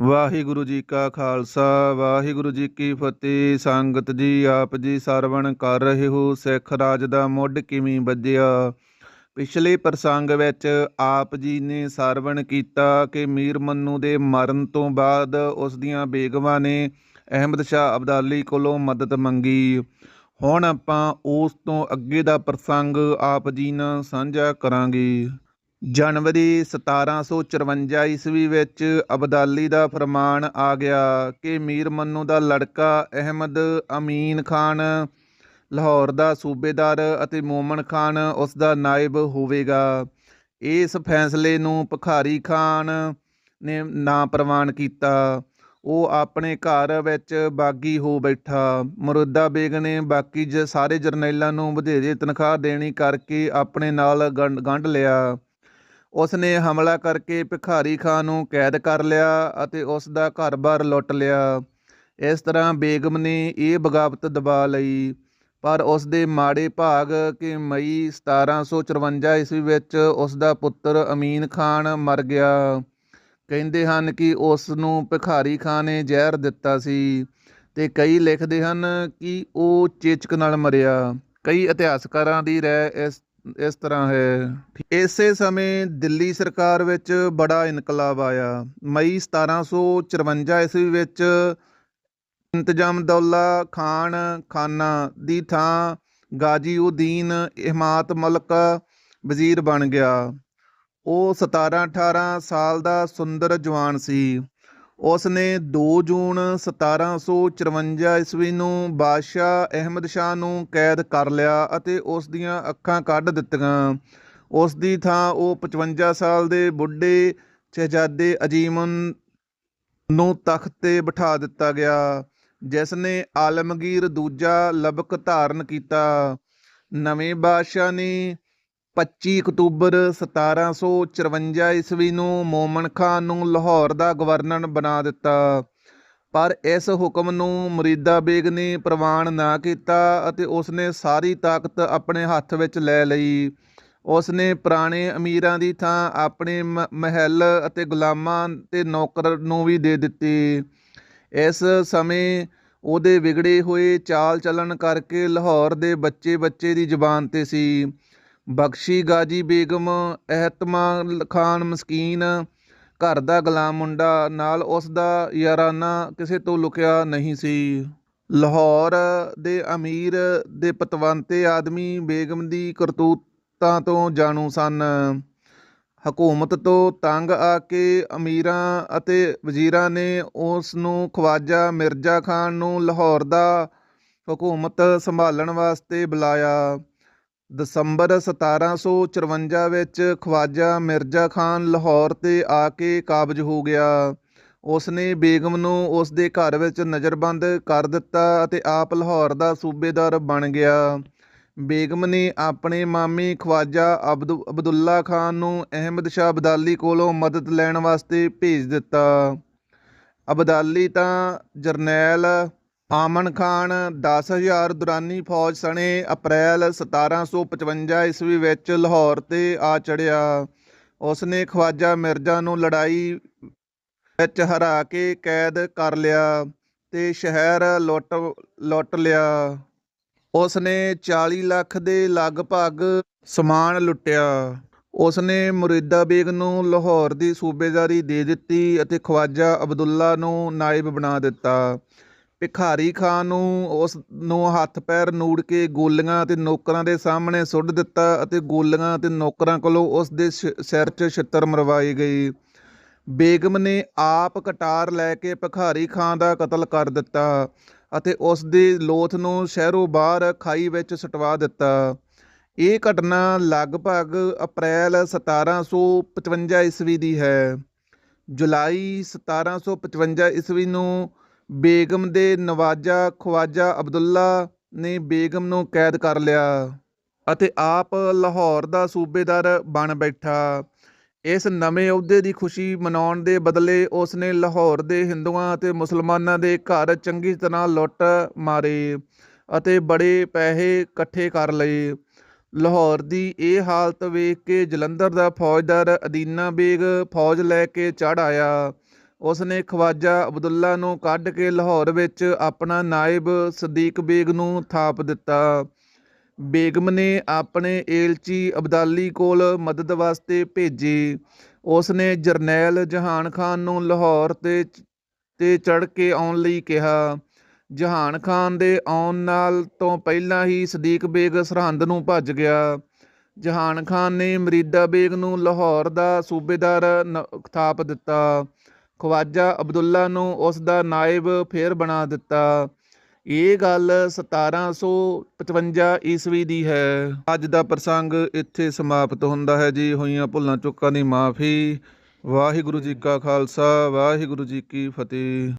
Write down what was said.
ਵਾਹਿਗੁਰੂ ਜੀ ਕਾ ਖਾਲਸਾ, ਵਾਹਿਗੁਰੂ ਜੀ ਕੀ ਫਤਿਹ। ਸੰਗਤ ਜੀ, ਆਪ ਜੀ ਸਰਵਣ ਕਰ ਰਹੇ ਹੋ, ਸਿੱਖ ਰਾਜ ਦਾ ਮੁੱਢ ਕਿਵੇਂ ਵੱਜਿਆ? ਪਿਛਲੇ ਪ੍ਰਸੰਗ ਵਿੱਚ ਆਪ ਜੀ ਨੇ ਸਰਵਣ ਕੀਤਾ ਕਿ ਮੀਰ ਮੰਨੂ ਦੇ ਮਰਨ ਤੋਂ ਬਾਅਦ ਉਸ ਦੀਆਂ ਬੇਗਮਾਂ ਨੇ ਅਹਿਮਦ ਸ਼ਾਹ ਅਬਦਾਲੀ ਕੋਲੋਂ ਮਦਦ ਮੰਗੀ। ਹੁਣ ਆਪਾਂ ਉਸ ਤੋਂ ਅੱਗੇ ਦਾ ਪ੍ਰਸੰਗ ਆਪ ਜੀ ਨਾਲ ਸਾਂਝਾ ਕਰਾਂਗੇ। ਜਨਵਰੀ 1754 ਈਸਵੀ ਵਿੱਚ ਅਬਦਾਲੀ ਦਾ ਫਰਮਾਨ ਆ ਗਿਆ ਕਿ ਮੀਰ ਮੰਨੂ ਦਾ ਲੜਕਾ ਅਹਿਮਦ ਅਮੀਨ ਖਾਨ ਲਾਹੌਰ ਦਾ ਸੂਬੇਦਾਰ ਅਤੇ ਮੋਮਨ ਖਾਨ ਉਸ ਦਾ ਨਾਇਬ ਹੋਵੇਗਾ। ਇਸ ਫੈਸਲੇ ਨੂੰ ਭਖਾਰੀ ਖਾਨ ਨੇ ਨਾ ਪ੍ਰਵਾਨ ਕੀਤਾ। ਉਹ ਆਪਣੇ ਘਰ ਵਿੱਚ ਬਾਗੀ ਹੋ ਬੈਠਾ। ਮਰੁਦਾ ਬੇਗ ਨੇ ਬਾਕੀ ਜ, ਸਾਰੇ ਜਰਨੈਲਾਂ ਨੂੰ ਵਧੇਰੇ ਤਨਖਾਹ ਦੇਣੀ ਕਰਕੇ ਆਪਣੇ ਨਾਲ ਗੰਢ ਗੰਢ ਲਿਆ। ਉਸ ਨੇ ਹਮਲਾ ਕਰਕੇ ਭਿਖਾਰੀ ਖਾਨ ਨੂੰ ਕੈਦ ਕਰ ਲਿਆ ਅਤੇ ਉਸ ਦਾ ਘਰ-ਬਾਰ ਲੁੱਟ ਲਿਆ। ਇਸ ਤਰ੍ਹਾਂ ਬੇਗਮ ਨੇ ਇਹ ਬਗਾਵਤ ਦਬਾ ਲਈ। ਪਰ ਉਸ ਦੇ ਮਾੜੇ ਭਾਗ ਕਿ ਮਈ 1754 ਈਸਵੀ ਵਿੱਚ ਉਸ ਦਾ ਪੁੱਤਰ ਅਮੀਨ ਖਾਨ ਮਰ ਗਿਆ। ਕਹਿੰਦੇ ਹਨ ਕਿ ਉਸ ਨੂੰ ਭਿਖਾਰੀ ਖਾਨ ਨੇ ਜ਼ਹਿਰ ਦਿੱਤਾ ਸੀ ਤੇ ਕਈ ਲਿਖਦੇ ਹਨ ਕਿ ਉਹ ਚੇਚਕ ਨਾਲ ਮਰਿਆ। ਕਈ ਇਤਿਹਾਸਕਾਰਾਂ ਦੀ ਰਾਏ ਇਸ ਇਸ ਤਰ੍ਹਾਂ ਹੈ। ਇਸੇ ਸਮੇਂ ਦਿੱਲੀ ਸਰਕਾਰ ਵਿੱਚ ਬੜਾ ਇਨਕਲਾਬ ਆਇਆ। ਮਈ 1754 ਈਸਵੀ ਵਿੱਚ ਇੰਤਜ਼ਾਮ ਦੌਲਾ ਖਾਨ ਖਾਨਾ ਦੀ ਥਾਂ ਗਾਜੀ ਉਦੀਨ ਇਮਾਤ ਮਲਕ ਵਜ਼ੀਰ ਬਣ ਗਿਆ। ਉਹ 17 18 ਸਾਲ ਦਾ ਸੁੰਦਰ ਜਵਾਨ ਸੀ। ਉਸ ਨੇ 2 ਜੂਨ 1754 ਈਸਵੀ ਨੂੰ ਬਾਦਸ਼ਾਹ ਅਹਿਮਦ ਸ਼ਾਹ ਨੂੰ ਕੈਦ ਕਰ ਲਿਆ ਅਤੇ ਉਸ ਦੀਆਂ ਅੱਖਾਂ ਕੱਢ ਦਿੱਤੀਆਂ। ਉਸ ਦੀ ਥਾਂ ਉਹ 55 ਸਾਲ ਦੇ ਬੁੱਢੇ ਸ਼ਹਿਜ਼ਾਦੇ ਅਜੀਮਨ ਨੂੰ ਤਖਤ ਤੇ ਬਿਠਾ ਦਿੱਤਾ ਗਿਆ ਜਿਸ ਨੇ ਆਲਮਗੀਰ ਦੂਜਾ ਲਬਕ ਧਾਰਨ ਕੀਤਾ। ਨਵੇਂ ਬਾਦਸ਼ਾਹ ਨੇ 25 ਅਕਤੂਬਰ 1754 ਈਸਵੀ ਨੂੰ ਮੋਮਨ ਖਾਨ ਨੂੰ ਲਾਹੌਰ ਦਾ ਗਵਰਨਰ ਬਣਾ ਦਿੱਤਾ। ਪਰ ਇਸ ਹੁਕਮ ਨੂੰ ਮੁਰੀਦਾ ਬੇਗ ਨੇ ਪ੍ਰਵਾਨ ਨਾ ਕੀਤਾ ਅਤੇ ਉਸਨੇ ਸਾਰੀ ਤਾਕਤ ਆਪਣੇ ਹੱਥ ਵਿੱਚ ਲੈ ਲਈ। ਉਸਨੇ ਪੁਰਾਣੇ ਅਮੀਰਾਂ ਦੀ ਥਾਂ ਆਪਣੇ ਮ- ਮਹਿਲ ਅਤੇ ਗੁਲਾਮਾਂ ਤੇ ਨੌਕਰ ਨੂੰ ਵੀ ਦੇ ਦਿੱਤੀ। ਇਸ ਸਮੇਂ ਉਹਦੇ ਵਿਗੜੇ ਹੋਏ ਚਾਲ ਚੱਲਣ ਕਰਕੇ ਲਾਹੌਰ ਦੇ ਬੱਚੇ ਬੱਚੇ ਦੀ ਜ਼ੁਬਾਨ ਤੇ ਸੀ। ਬਖਸ਼ੀ ਗਾਜੀ ਬੇਗਮ ehਤਮਾਲ ਖਾਨ ਮਸਕੀਨ, ਘਰ ਦਾ ਗੁਲਾਮ ਮੁੰਡਾ, ਨਾਲ ਉਸ ਦਾ ਯਾਰਾਨਾ ਕਿਸੇ ਤੋਂ ਲੁਕਿਆ ਨਹੀਂ ਸੀ। ਲਾਹੌਰ ਦੇ ਅਮੀਰ ਦੇ ਪਤਵੰਤੇ ਆਦਮੀ ਬੇਗਮ ਦੀ ਕਰਤੂਤਾਂ ਤੋਂ ਜਾਣੂ ਸਨ। ਹਕੂਮਤ ਤੋਂ ਤੰਗ ਆ ਕੇ ਅਮੀਰਾਂ ਅਤੇ ਵਜ਼ੀਰਾਂ ਨੇ ਉਸ ਨੂੰ ਖਵਾਜਾ ਮਿਰਜ਼ਾ ਖਾਨ ਨੂੰ ਲਾਹੌਰ ਦਾ ਹਕੂਮਤ ਸੰਭਾਲਣ ਵਾਸਤੇ ਬੁਲਾਇਆ। ਦਸੰਬਰ 1754 ਵਿੱਚ ਖਵਾਜਾ ਮਿਰਜ਼ਾ ਖਾਨ ਲਾਹੌਰ ਤੇ ਆ ਕੇ ਕਾਬਜ ਹੋ ਗਿਆ। ਉਸ ਨੇ ਬੇਗਮ ਨੂੰ ਉਸ ਦੇ ਘਰ ਵਿੱਚ ਨਜ਼ਰਬੰਦ ਕਰ ਦਿੱਤਾ ਅਤੇ ਆਪ ਲਾਹੌਰ ਦਾ ਸੂਬੇਦਾਰ ਬਣ ਗਿਆ। ਬੇਗਮ ਨੇ ਆਪਣੇ ਮਾਮੀ ਖਵਾਜਾ ਅਬਦੁ, ਅਬਦੁੱਲਾ ਖਾਨ ਨੂੰ ਅਹਿਮਦ ਸ਼ਾਹ ਅਬਦਾਲੀ ਕੋਲੋਂ ਮਦਦ ਲੈਣ ਵਾਸਤੇ ਭੇਜ ਦਿੱਤਾ। ਅਬਦਾਲੀ ਤਾਂ ਜਰਨੈਲ ਆਮਨ ਖਾਨ 10000 ਦੁਰਾਨੀ ਫੌਜ ਸਣੇ ਅਪ੍ਰੈਲ 1755 ਈਸਵੀ ਵਿੱਚ ਲਾਹੌਰ ਤੇ ਆ ਚੜਿਆ ਉਸ ਨੇ ਖਵਾਜਾ ਮਿਰਜ਼ਾ ਨੂੰ ਲੜਾਈ ਵਿੱਚ ਹਰਾ ਕੇ ਕੈਦ ਕਰ ਲਿਆ ਤੇ ਸ਼ਹਿਰ ਲੁੱਟ ਲੁੱਟ ਲਿਆ। ਉਸ ਨੇ 40 ਲੱਖ ਦੇ ਲਗਭਗ ਸਮਾਨ ਲੁੱਟਿਆ। ਉਸ ਨੇ ਮੁਰੀਦਾ ਬੇਗ ਨੂੰ ਲਾਹੌਰ ਦੀ ਸੂਬੇਦਾਰੀ ਦੇ ਦਿੱਤੀ ਅਤੇ ਖਵਾਜਾ ਅਬਦੁੱਲਾ ਨੂੰ ਨਾਇਬ ਬਣਾ ਦਿੱਤਾ। ਭਿਖਾਰੀ ਖਾਨ ਨੂੰ, ਉਸ ਨੂੰ ਹੱਥ ਪੈਰ ਨੂੜ ਕੇ ਗੋਲੀਆਂ ਅਤੇ ਨੌਕਰਾਂ ਦੇ ਸਾਹਮਣੇ ਸੁੱਟ ਦਿੱਤਾ ਅਤੇ ਗੋਲੀਆਂ ਅਤੇ ਨੌਕਰਾਂ ਕੋਲੋਂ ਉਸ ਦੇ ਸਿਰ 'ਚ ਛਿੱਤਰ ਮਰਵਾਈ ਗਈ ਬੇਗਮ ਨੇ ਆਪ ਕਟਾਰ ਲੈ ਕੇ ਭਿਖਾਰੀ ਖਾਨ ਦਾ ਕਤਲ ਕਰ ਦਿੱਤਾ ਅਤੇ ਉਸ ਦੀ ਲੋਥ ਨੂੰ ਸ਼ਹਿਰੋਂ ਬਾਹਰ ਖਾਈ ਵਿੱਚ ਸਟਵਾ ਦਿੱਤਾ। ਇਹ ਘਟਨਾ ਲਗਭਗ ਅਪ੍ਰੈਲ 1755 ਈਸਵੀ ਦੀ ਹੈ। ਜੁਲਾਈ 1755 ਈਸਵੀ ਨੂੰ ਬੇਗਮ ਦੇ ਨਵਾਜਾ ਖਵਾਜਾ ਅਬਦੁੱਲਾ ਨੇ ਬੇਗਮ ਨੂੰ ਕੈਦ ਕਰ ਲਿਆ ਅਤੇ ਆਪ ਲਾਹੌਰ ਦਾ ਸੂਬੇਦਾਰ ਬਣ ਬੈਠਾ। ਇਸ ਨਵੇਂ ਅਹੁਦੇ ਦੀ ਖੁਸ਼ੀ ਮਨਾਉਣ ਦੇ ਬਦਲੇ ਉਸ ਨੇ ਲਾਹੌਰ ਦੇ ਹਿੰਦੂਆਂ ਅਤੇ ਮੁਸਲਮਾਨਾਂ ਦੇ ਘਰ ਚੰਗੀ ਤਰ੍ਹਾਂ ਲੁੱਟ ਮਾਰੇ ਅਤੇ ਬੜੇ ਪੈਸੇ ਇਕੱਠੇ ਕਰ ਲਏ। ਲਾਹੌਰ ਦੀ ਇਹ ਹਾਲਤ ਵੇਖ ਕੇ ਜਲੰਧਰ ਦਾ ਫੌਜਦਾਰ ਅਦੀਨਾ ਬੇਗ ਫੌਜ ਲੈ ਕੇ ਚੜ੍ਹ ਆਇਆ। ਉਸ ਨੇ ਖਵਾਜਾ ਅਬਦੁੱਲਾ ਨੂੰ ਕੱਢ ਕੇ ਲਾਹੌਰ ਵਿੱਚ ਆਪਣਾ ਨਾਇਬ ਸਦੀਕ ਬੇਗ ਨੂੰ ਥਾਪ ਦਿੱਤਾ। ਬੇਗਮ ਨੇ ਆਪਣੇ ਏਲਚੀ ਅਬਦਾਲੀ ਕੋਲ ਮਦਦ ਵਾਸਤੇ ਭੇਜੀ। ਉਸ ਨੇ ਜਰਨੈਲ ਜਹਾਨ ਖਾਨ ਨੂੰ ਲਾਹੌਰ ਤੇ ਤੇ ਚੜ੍ਹ ਕੇ ਆਉਣ ਲਈ ਕਿਹਾ। ਜਹਾਨ ਖਾਨ ਦੇ ਆਉਣ ਨਾਲ ਤੋਂ ਪਹਿਲਾਂ ਹੀ ਸਦੀਕ ਬੇਗ ਸਰਹੰਦ ਨੂੰ ਭੱਜ ਗਿਆ। ਜਹਾਨ ਖਾਨ ਨੇ ਮਰੀਦਾ ਬੇਗ ਨੂੰ ਲਾਹੌਰ ਦਾ ਸੂਬੇਦਾਰ ਨ- ਥਾਪ ਦਿੱਤਾ। ਖਵਾਜਾ ਅਬਦੁੱਲਾ ਨੂੰ ਉਸ ਦਾ ਨਾਇਬ ਫੇਰ ਬਣਾ ਦਿੱਤਾ। ਇਹ ਗੱਲ 1755 ਈਸਵੀ ਦੀ ਹੈ। ਅੱਜ ਦਾ ਪ੍ਰਸੰਗ ਇੱਥੇ ਸਮਾਪਤ ਹੁੰਦਾ ਹੈ ਜੀ। ਹੋਈਆਂ ਭੁੱਲਾਂ ਚੁੱਕਾਂ ਦੀ ਮਾਫੀ। ਵਾਹਿਗੁਰੂ ਜੀ ਕਾ ਖਾਲਸਾ, ਵਾਹਿਗੁਰੂ ਜੀ ਕੀ ਫਤਿਹ।